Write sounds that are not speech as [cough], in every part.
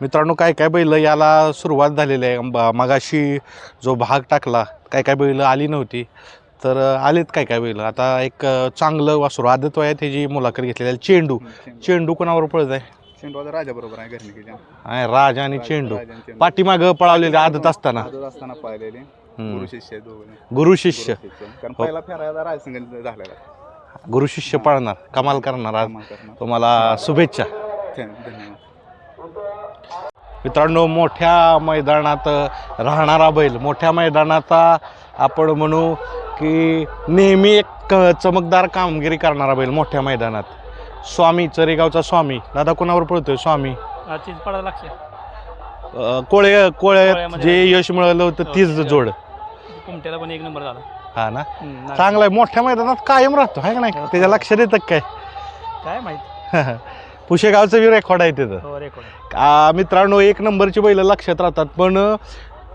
मित्रांनो काय काय बैल याला सुरुवात झालेली आहे? ब- मगाशी जो भाग टाकला काय काय बैल आली नव्हती. तर आलेत काय काय बैल? आता एक चांगलं वासरू आदत वयात त्याची मुलाखत घेतलेली आहे चेंडू. चेंडू. कोणावर पळत आहे शेंडवाचा राजा बरोबर आहे केल्या आहे राज आणि चेंडू. पाठीमागं पळावलेली आदत असताना. आदत. गुरु शिष्य गुरु शिष्य. गुरु शिष्य. कारण पहिला फेरायला राजसंघ झालेला गुरु शिष्य पळणार कमाल करणार आज. कमाल करणार. तुम्हाला शुभेच्छा. धन्यवाद. मित्रांनो मोठ्या मैदानात राहणारा बैल मोठ्या मैदानाचा आपण म्हणू की नेहमी एक क- चमकदार कामगिरी करणारा बैल मोठ्या मैदानात. स्वामी चरेगावचा स्वामी. दादा कोणावर पळतोय? स्वामी. लक्ष अं, कोळे कोळ्यात कोळ्यामध्ये जे यश मिळालं होतं तीच जोड. कुमट्याला पण एक नंबर झाला. हा ना? हम्म, नाही. चांगला आहे मोठ्या मैदानात कायम राहतो आहे का नाही? त्याच्या लक्षात येतं काय? काय माहीत. [laughs] पुशेगावचं बी रेकॉर्ड आहे तिथं. हो रेकॉर्ड आ, मित्रांनो एक नंबरची बैल लक्षात राहतात पण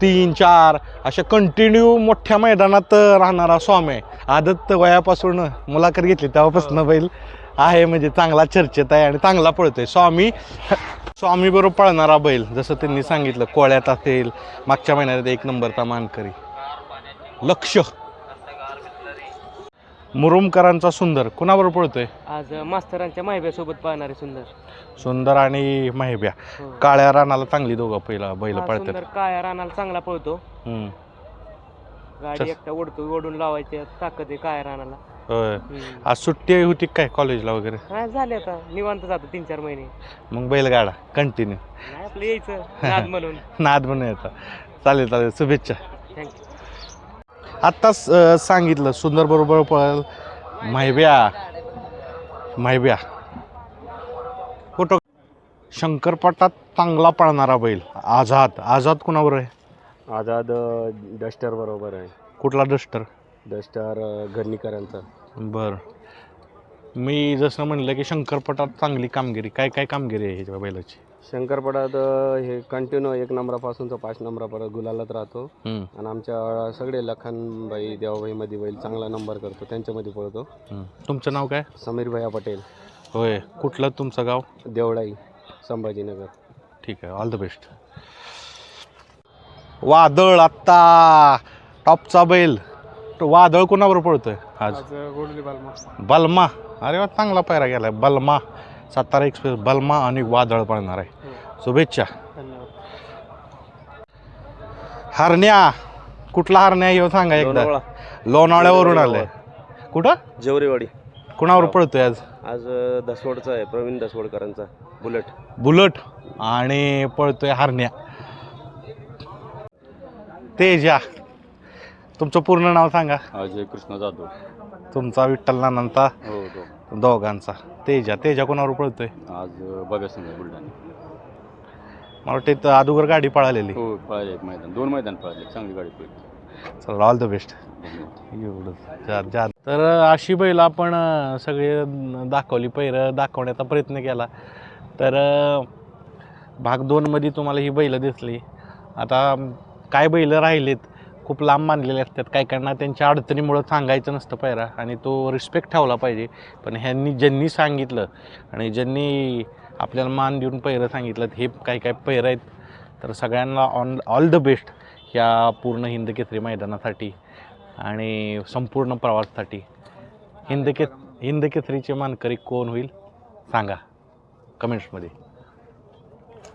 तीन चार अशा कंटिन्यू मोठ्या मैदानात राहणारा स्वामी आहे. आदत वयापासून मुलाखत घेतली तेव्हापासून बैल आहे म्हणजे चांगला चर्चेत आहे आणि चांगला पळतोय. स्वामी स्वामी बरोबर पळणारा बैल जसं त्यांनी सांगितलं कोळ्यात असेल मागच्या महिन्यात एक नंबरचा मानकरी लक्ष. मुरुमकरांचा सुंदर. कुणाबरोबर पळतोय? आज मास्तरांच्या माहिब्यासोबत पाहणारे सुंदर. सुंदर आणि माहिब्या. हो. काळ्या रानाला चांगली दोघं पहिला बैल हा पळतात. सुंदर काळ्या रानाला चांगला पळतो. हम्म. गाडी. एकटा ओढतो ओढून लावायची ताकद आहे काळ्या रानाला. होय. हम्म. आज सुट्टी होती काय कॉलेजला वगैरे? झाले आता. निवांत जातो तीन चार महिने. मग बैलगाडा कंटिन्यू नाही आपलं यायचं. नाद म्हणून. [laughs] नाद म्हणून येतं. चालेल चालेल. शुभेच्छा. थँक्यू आत्ताच अं, सांगितलं सुंदर बरोबर पळ माहिब्या माहिब्या फोटो शंकरपटात चांगला पळणारा बैल. आझाद. आझाद कुणावर आहे? आझाद डस्टर बरोबर आहे. कुठला डस्टर? डस्टर घरणीकरांचा बर. मी जसं म्हणलं की शंकरपटात चांगली कामगिरी. काय काय कामगिरी आहे ह्याच्या बैलाची? शंकरपटात अ, हे कंटिन्यू एक नंबरापासूनचा पाच नंबरापर्यंत गुलालात राहतो. हम्म, आणि आमच्या सगळे लखनबाई देवाबाईमध्ये बैल चांगला नंबर करतो त्यांच्यामध्ये पळतो. हम्म. तुमचं नाव काय? समीर भैया पटेल. होय. कुठलं तुमचं गाव? देवळाई संभाजीनगर. ठीक आहे. ऑल द बेस्ट वादळ आत्ता. टॉपचा बैल. तो वादळ कोणावर पळतोय? आज. गोडली बालमा. बलमा. अरे वा चांगला पायरा गेलाय. बलमा. सातारा एक्सप्रेस बलमा आणि वादळ पळणार आहे. शुभेच्छा. हरण्या कुठला हरण्या येऊ सांगा एकदा. लोणावळ्यावरून आलाय. कुठं? जेवरेवाडी. कुणावर पळतोय आज? आज दसवडचा आहे प्रवीण दसवडकरांचा. बुलेट. बुलट आणि पळतोय हरण्या. तेजा. तुमचं पूर्ण नाव सांगा. अजय कृष्ण जाधव. तुमचा विठ्ठल नानांचा हो हो. दोघांचा. तेजा तेजा कोणावर पळतोय? आज बघा संघ बुलढाणा. मला वाटतं इथं अदुगर गाडी पळालेली. हो पळाले एक मैदान. दोन मैदान पळाले चांगली गाडी पळली. चला ऑल द बेस्ट एवढंच. जा जा तर अशी बैल आपण अं, सगळे दाखवली पहिरं दाखवण्याचा प्रयत्न केला. तर अं, भाग दोनमध्ये तुम्हाला ही बैलं दिसली. आता अं, काय बैलं राहिलेत? खूप लांब मानलेले असतात. काय काहींना त्यांच्या अडचणीमुळं सांगायचं नसतं पायरा आणि तो रिस्पेक्ट ठेवला पाहिजे. पण ह्यांनी ज्यांनी सांगितलं आणि ज्यांनी आपल्याला मान देऊन पहिरं सांगितलं हे काय काय पहिरं आहेत तर सगळ्यांना ऑन ऑल द बेस्ट ह्या पूर्ण हिंद केसरी मैदानासाठी आणि संपूर्ण प्रवासासाठी. हिंद के हिंद केसरीचे मानकरी कोण होईल? सांगा. कमेंट्समध्ये.